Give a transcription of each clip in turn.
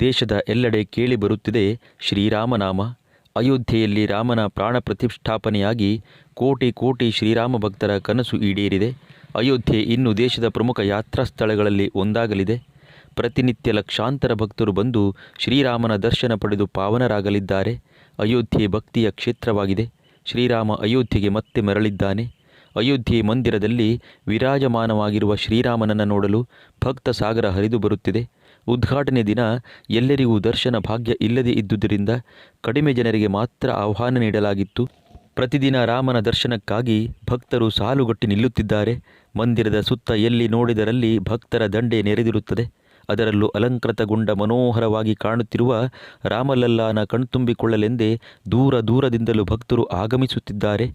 ದೇಶದ ಎಲ್ಲೆಡೆ ಕೇಳಿ ಬರುತ್ತಿದೆ ಶ್ರೀರಾಮನಾಮ. ಅಯೋಧ್ಯೆಯಲ್ಲಿ ರಾಮನ ಪ್ರಾಣ ಪ್ರತಿಷ್ಠಾಪನೆಯಾಗಿ ಕೋಟಿ ಕೋಟಿ ಶ್ರೀರಾಮ ಭಕ್ತರ ಕನಸು ಈಡೇರಿದೆ. ಅಯೋಧ್ಯೆ ಇನ್ನು ದೇಶದ ಪ್ರಮುಖ ಯಾತ್ರಾ ಸ್ಥಳಗಳಲ್ಲಿ ಒಂದಾಗಲಿದೆ. ಪ್ರತಿನಿತ್ಯ ಲಕ್ಷಾಂತರ ಭಕ್ತರು ಬಂದು ಶ್ರೀರಾಮನ ದರ್ಶನ ಪಡೆದು ಪಾವನರಾಗಲಿದ್ದಾರೆ. ಅಯೋಧ್ಯೆ ಭಕ್ತಿಯ ಕ್ಷೇತ್ರವಾಗಿದೆ. ಶ್ರೀರಾಮ ಅಯೋಧ್ಯೆಗೆ ಮತ್ತೆ ಮರಳಿದ್ದಾನೆ. ಅಯೋಧ್ಯೆ ಮಂದಿರದಲ್ಲಿ ವಿರಾಜಮಾನವಾಗಿರುವ ಶ್ರೀರಾಮನನ್ನು ನೋಡಲು ಭಕ್ತ ಸಾಗರ ಹರಿದು ಬರುತ್ತಿದೆ. ಉದ್ಘಾಟನೆ ದಿನ ಎಲ್ಲರಿಗೂ ದರ್ಶನ ಭಾಗ್ಯ ಇಲ್ಲದೇ ಇದ್ದುದರಿಂದ ಕಡಿಮೆ ಜನರಿಗೆ ಮಾತ್ರ ಆಹ್ವಾನ ನೀಡಲಾಗಿತ್ತು. ಪ್ರತಿದಿನ ರಾಮನ ದರ್ಶನಕ್ಕಾಗಿ ಭಕ್ತರು ಸಾಲುಗಟ್ಟಿ ನಿಲ್ಲುತ್ತಿದ್ದಾರೆ. ಮಂದಿರದ ಸುತ್ತ ಎಲ್ಲಿ ನೋಡಿದರಲ್ಲಿ ಭಕ್ತರ ದಂಡೆ ನೆರೆದಿರುತ್ತದೆ. ಅದರಲ್ಲೂ ಅಲಂಕೃತಗೊಂಡ ಮನೋಹರವಾಗಿ ಕಾಣುತ್ತಿರುವ ರಾಮಲಲ್ಲಾನ ಕಣ್ತುಂಬಿಕೊಳ್ಳಲೆಂದೇ ದೂರ ದೂರದಿಂದಲೂ ಭಕ್ತರು ಆಗಮಿಸುತ್ತಿದ್ದಾರೆ.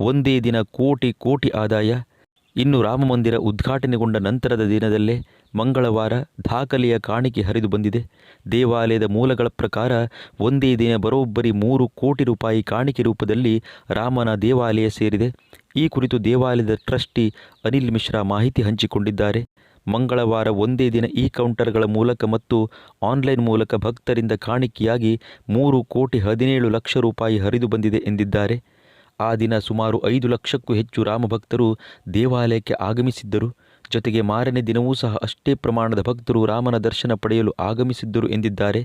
ಒಂದೇ ದಿನ ಕೋಟಿ ಕೋಟಿ ಆದಾಯ. ಇನ್ನು ರಾಮಮಂದಿರ ಉದ್ಘಾಟನೆಗೊಂಡ ನಂತರದ ದಿನದಲ್ಲೇ ಮಂಗಳವಾರ ದಾಖಲೆಯ ಕಾಣಿಕೆ ಹರಿದು ಬಂದಿದೆ. ದೇವಾಲಯದ ಮೂಲಗಳ ಪ್ರಕಾರ ಒಂದೇ ದಿನ ಬರೋಬ್ಬರಿ ಮೂರು ಕೋಟಿ ರೂಪಾಯಿ ಕಾಣಿಕೆ ರೂಪದಲ್ಲಿ ರಾಮನ ದೇವಾಲಯ ಸೇರಿದೆ. ಈ ಕುರಿತು ದೇವಾಲಯದ ಟ್ರಸ್ಟಿ ಅನಿಲ್ ಮಿಶ್ರಾ ಮಾಹಿತಿ ಹಂಚಿಕೊಂಡಿದ್ದಾರೆ. ಮಂಗಳವಾರ ಒಂದೇ ದಿನ ಈ ಕೌಂಟರ್ಗಳ ಮೂಲಕ ಮತ್ತು ಆನ್ಲೈನ್ ಮೂಲಕ ಭಕ್ತರಿಂದ ಕಾಣಿಕೆಯಾಗಿ ಮೂರು ಕೋಟಿ ಹದಿನೇಳು ಲಕ್ಷ ರೂಪಾಯಿ ಹರಿದು ಬಂದಿದೆ ಎಂದಿದ್ದಾರೆ. ಆ ದಿನ ಸುಮಾರು ಐದು ಲಕ್ಷಕ್ಕೂ ಹೆಚ್ಚು ರಾಮಭಕ್ತರು ದೇವಾಲಯಕ್ಕೆ ಆಗಮಿಸಿದ್ದರು. ಜೊತೆಗೆ ಮಾರನೇ ದಿನವೂ ಸಹ ಅಷ್ಟೇ ಪ್ರಮಾಣದ ಭಕ್ತರು ರಾಮನ ದರ್ಶನ ಪಡೆಯಲು ಆಗಮಿಸಿದ್ದರು ಎಂದಿದ್ದಾರೆ.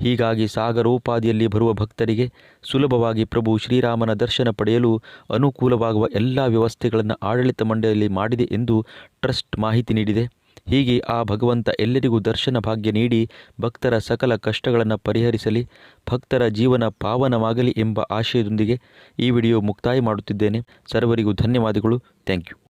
ಹೀಗಾಗಿ ಸಾಗರೋಪಾದಿಯಲ್ಲಿ ಬರುವ ಭಕ್ತರಿಗೆ ಸುಲಭವಾಗಿ ಪ್ರಭು ಶ್ರೀರಾಮನ ದರ್ಶನ ಪಡೆಯಲು ಅನುಕೂಲವಾಗುವ ಎಲ್ಲ ವ್ಯವಸ್ಥೆಗಳನ್ನು ಆಡಳಿತ ಮಂಡಳಿಯಲ್ಲಿ ಮಾಡಿದೆ ಎಂದು ಟ್ರಸ್ಟ್ ಮಾಹಿತಿ ನೀಡಿದೆ. ಹೀಗೆ ಆ ಭಗವಂತ ಎಲ್ಲರಿಗೂ ದರ್ಶನ ಭಾಗ್ಯ ನೀಡಿ ಭಕ್ತರ ಸಕಲ ಕಷ್ಟಗಳನ್ನು ಪರಿಹರಿಸಲಿ, ಭಕ್ತರ ಜೀವನ ಪಾವನವಾಗಲಿ ಎಂಬ ಆಶಯದೊಂದಿಗೆ ಈ ವಿಡಿಯೋ ಮುಕ್ತಾಯ ಮಾಡುತ್ತಿದ್ದೇನೆ. ಸರ್ವರಿಗೂ ಧನ್ಯವಾದಗಳು. Thank you.